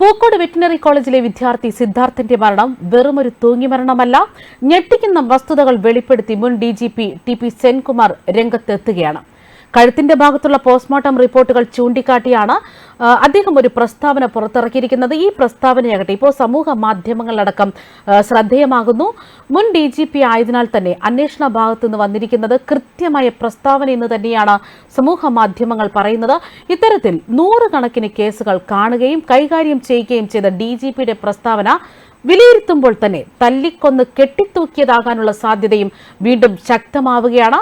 Pookode veterinary കോളേജിലെ വിദ്യാർത്ഥി സിദ്ധാർത്ഥന്റെ മരണം വെറുമൊരു തൂങ്ങിമരണമല്ല ഞെട്ടിക്കുന്ന വസ്തുതകൾ വെളിപ്പെടുത്തി മുൻ D G P T P Senkumar രംഗത്തെത്തുകയാണ്. കഴുത്തിന്റെ ഭാഗത്തുള്ള പോസ്റ്റ്മോർട്ടം റിപ്പോർട്ടുകൾ ചൂണ്ടിക്കാട്ടിയാണ് അദ്ദേഹം ഒരു പ്രസ്താവന പുറത്തിറക്കിയിരിക്കുന്നത്. ഈ പ്രസ്താവനയാകട്ടെ ഇപ്പോൾ സമൂഹ മാധ്യമങ്ങളിലടക്കം ശ്രദ്ധേയമാകുന്നു. മുൻ ഡി ജി പി ആയതിനാൽ തന്നെ അന്വേഷണ ഭാഗത്തു നിന്ന് വന്നിരിക്കുന്നത് കൃത്യമായ പ്രസ്താവന എന്ന് തന്നെയാണ് സമൂഹ മാധ്യമങ്ങൾ പറയുന്നത്. ഇത്തരത്തിൽ നൂറുകണക്കിന് കേസുകൾ കാണുകയും കൈകാര്യം ചെയ്യുകയും ചെയ്ത ഡി പ്രസ്താവന വിലയിരുത്തുമ്പോൾ തന്നെ തല്ലിക്കൊന്ന് കെട്ടിത്തൂക്കിയതാകാനുള്ള സാധ്യതയും വീണ്ടും ശക്തമാവുകയാണ്.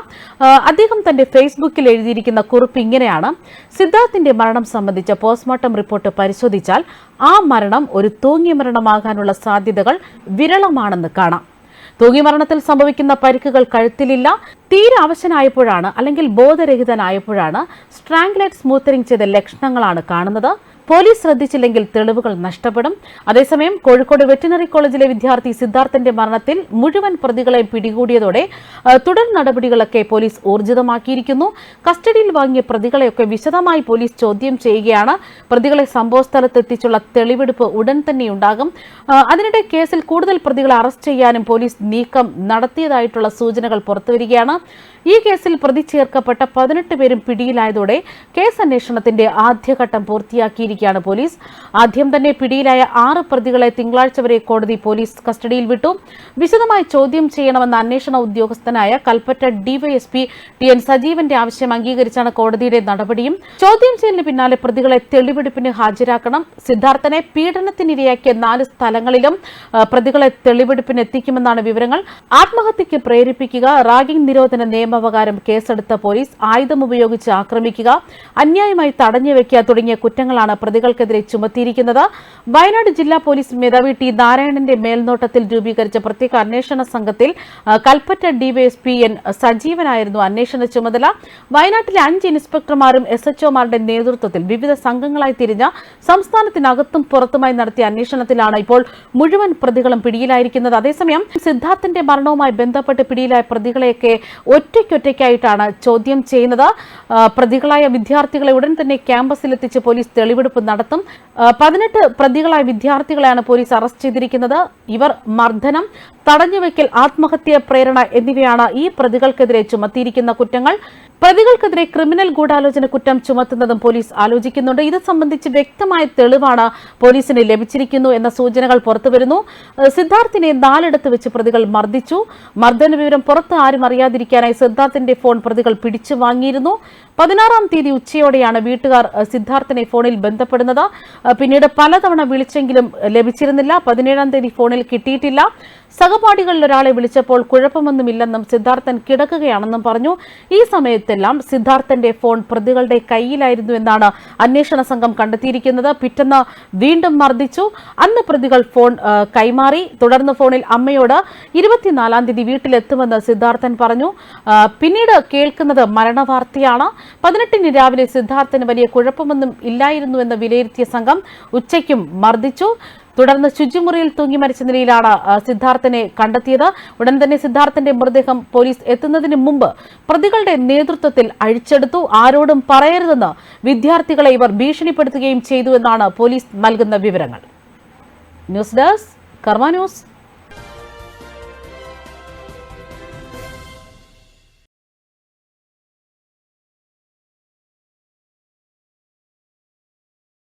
അദ്ദേഹം തന്റെ ഫേസ്ബുക്കിൽ എഴുതിയിരിക്കുന്ന കുറിപ്പ് ഇങ്ങനെയാണ്. സിദ്ധാർത്ഥിന്റെ മരണം സംബന്ധിച്ച പോസ്റ്റ്മോർട്ടം റിപ്പോർട്ട് പരിശോധിച്ചാൽ ആ മരണം ഒരു തൂങ്ങിയ മരണമാകാനുള്ള സാധ്യതകൾ വിരളമാണെന്ന് കാണാം. തൂങ്ങി മരണത്തിൽ സംഭവിക്കുന്ന പരിക്കുകൾ കഴുത്തിലില്ല തീരെ അവശനായപ്പോഴാണ് അല്ലെങ്കിൽ ബോധരഹിതനായപ്പോഴാണ് സ്ട്രാങ്കുലേറ്റ് സ്മൂത്തറിംഗ് ചെയ്ത ലക്ഷണങ്ങളാണ് കാണുന്നത്. പോലീസ് ശ്രദ്ധിച്ചില്ലെങ്കിൽ തെളിവുകൾ നഷ്ടപ്പെടും. അതേസമയം കോഴിക്കോട് വെറ്റിനറി കോളേജിലെ വിദ്യാർത്ഥി സിദ്ധാർത്ഥന്റെ മരണത്തിൽ മുഴുവൻ പ്രതികളെ പിടികൂടിയതോടെ തുടർ നടപടികളൊക്കെ പോലീസ് ഊർജിതമാക്കിയിരിക്കുന്നു. കസ്റ്റഡിയിൽ വാങ്ങിയ പ്രതികളെയൊക്കെ വിശദമായി പോലീസ് ചോദ്യം ചെയ്യുകയാണ്. പ്രതികളെ സംഭവസ്ഥലത്തെത്തിച്ചുള്ള തെളിവെടുപ്പ് ഉടൻ തന്നെ ഉണ്ടാകും അതിനിടെ കേസിൽ കൂടുതൽ പ്രതികളെ അറസ്റ്റ് ചെയ്യാനും പോലീസ് നീക്കം നടത്തിയതായിട്ടുള്ള സൂചനകൾ പുറത്തുവരികയാണ്. ഈ കേസിൽ പ്രതി ചേർക്കപ്പെട്ട പതിനെട്ട് പേരും പിടിയിലായതോടെ കേസ് അന്വേഷണത്തിന്റെ ആദ്യഘട്ടം പൂർത്തിയാക്കിയിരിക്കുകയാണ് പോലീസ്. ആദ്യം തന്നെ പിടിയിലായ ആറ് പ്രതികളെ തിങ്കളാഴ്ച വരെ കോടതി പോലീസ് കസ്റ്റഡിയിൽ വിട്ടു. വിശദമായി ചോദ്യം ചെയ്യണമെന്ന അന്വേഷണ ഉദ്യോഗസ്ഥനായ കൽപ്പറ്റ ഡിവൈഎസ്പി ടി എൻ സജീവന്റെ ആവശ്യം അംഗീകരിച്ചാണ് കോടതിയുടെ നടപടിയും. ചോദ്യം ചെയ്യലിന് പിന്നാലെ പ്രതികളെ തെളിവെടുപ്പിന് ഹാജരാക്കണം. സിദ്ധാർത്ഥനെ പീഡനത്തിനിരയാക്കിയ നാല് സ്ഥലങ്ങളിലും പ്രതികളെ തെളിവെടുപ്പിന് എത്തിക്കുമെന്നാണ് വിവരങ്ങൾ. ആത്മഹത്യക്ക് പ്രേരിപ്പിക്കുക റാഗിംഗ് നിരോധന നിയമപ്രകാരം കേസെടുത്ത പോലീസ് ആയുധം ഉപയോഗിച്ച് ആക്രമിക്കുക അന്യായമായി തടഞ്ഞു വെക്കുക തുടങ്ങിയ കുറ്റങ്ങളാണ് പ്രതികൾക്കെതിരെ ചുമത്തിയിരിക്കുന്നത്. വയനാട് ജില്ലാ പോലീസ് മേധാവി ടി നാരായണന്റെ മേൽനോട്ടത്തിൽ രൂപീകരിച്ച പ്രത്യേക അന്വേഷണ സംഘത്തിൽ കൽപ്പറ്റ ഡിവൈഎസ്പി എൻ സജീവനായിരുന്നു അന്വേഷണ ചുമതല. വയനാട്ടിലെ അഞ്ച് ഇൻസ്പെക്ടർമാരും എസ് എച്ച്ഒമാരുടെ നേതൃത്വത്തിൽ വിവിധ സംഘങ്ങളായി തിരിഞ്ഞ സംസ്ഥാനത്തിനകത്തും പുറത്തുമായി നടത്തിയ അന്വേഷണത്തിലാണ് ഇപ്പോൾ മുഴുവൻ പ്രതികളും പിടിയിലായിരിക്കുന്നത്. അതേസമയം സിദ്ധാർത്ഥന്റെ മരണവുമായി ബന്ധപ്പെട്ട് പിടിയിലായ പ്രതികളെയൊക്കെ ഒറ്റയ്ക്കൊറ്റയ്ക്കായിട്ടാണ് ചോദ്യം ചെയ്യുന്നത്. പ്രതികളായ വിദ്യാർത്ഥികളെ ഉടൻ തന്നെ ക്യാമ്പസിലെത്തിച്ച് പോലീസ് തെളിവെടുപ്പ് നടത്തും. ആ, പതിനെട്ട് പ്രതികളായ വിദ്യാർത്ഥികളെയാണ് പോലീസ് അറസ്റ്റ് ചെയ്തിരിക്കുന്നത്. ഇവർ മർദ്ദനം തടഞ്ഞുവെക്കൽ ആത്മഹത്യ പ്രേരണ എന്നിവയാണ് ഈ പ്രതികൾക്കെതിരെ ചുമത്തിയിരിക്കുന്ന കുറ്റങ്ങൾ. പ്രതികൾക്കെതിരെ ക്രിമിനൽ ഗൂഢാലോചന കുറ്റം ചുമത്തുന്നതും പോലീസ് ആലോചിക്കുന്നുണ്ട്. ഇത് സംബന്ധിച്ച് വ്യക്തമായ തെളിവാണ് പോലീസിന് ലഭിച്ചിരിക്കുന്നു എന്ന സൂചനകൾ പുറത്തുവരുന്നു സിദ്ധാർത്ഥിനെ നാലിടത്ത് വെച്ച് പ്രതികൾ മർദ്ദിച്ചു. മർദ്ദന വിവരം പുറത്ത് ആരും അറിയാതിരിക്കാനായി സിദ്ധാർത്ഥിന്റെ ഫോൺ പ്രതികൾ പിടിച്ചു വാങ്ങിയിരുന്നു. പതിനാറാം തീയതി ഉച്ചയോടെയാണ് വീട്ടുകാർ സിദ്ധാർത്ഥിനെ ഫോണിൽ ബന്ധപ്പെടുന്നത് ഏഹ് പിന്നീട് പലതവണ വിളിച്ചെങ്കിലും ലഭിച്ചിരുന്നില്ല. പതിനേഴാം തീയതി ഫോണിൽ കിട്ടിയിട്ടില്ല. സഹപാഠികളിൽ ഒരാളെ വിളിച്ചപ്പോൾ കുഴപ്പമൊന്നുമില്ലെന്നും സിദ്ധാർത്ഥൻ കിടക്കുകയാണെന്നും പറഞ്ഞു. ഈ സമയത്തെല്ലാം സിദ്ധാർത്ഥന്റെ ഫോൺ പ്രതികളുടെ കയ്യിലായിരുന്നു എന്നാണ് അന്വേഷണ സംഘം കണ്ടെത്തിയിരിക്കുന്നത്. പിറ്റെന്ന് വീണ്ടും മർദ്ദിച്ചു. അന്ന് പ്രതികൾ ഫോൺ കൈമാറി. തുടർന്ന് ഫോണിൽ അമ്മയോട് ഇരുപത്തിനാലാം തീയതി വീട്ടിലെത്തുമെന്ന് സിദ്ധാർത്ഥൻ പറഞ്ഞു. പിന്നീട് കേൾക്കുന്നത് മരണവാർത്തയാണ്. പതിനെട്ടിന് രാവിലെ സിദ്ധാർത്ഥന് വലിയ കുഴപ്പമൊന്നും ഇല്ലായിരുന്നു എന്ന് വിലയിരുത്തിയ സംഘം ഉച്ചയ്ക്കും മർദ്ദിച്ചു. തുടർന്ന് ശുചിമുറിയിൽ തൂങ്ങി മരിച്ച നിലയിലാണ് സിദ്ധാർത്ഥനെ കണ്ടെത്തിയത്. ഉടൻ തന്നെ സിദ്ധാർത്ഥന്റെ മൃതദേഹം പോലീസ് എത്തുന്നതിന് മുമ്പ് പ്രതികളുടെ നേതൃത്വത്തിൽ അഴിച്ചെടുത്തു. ആരോടും പറയരുതെന്ന് വിദ്യാർത്ഥികളെ ഇവർ ഭീഷണിപ്പെടുത്തുകയും ചെയ്തുവെന്നാണ് പോലീസ് നൽകുന്ന വിവരങ്ങൾ. News desk Karma news.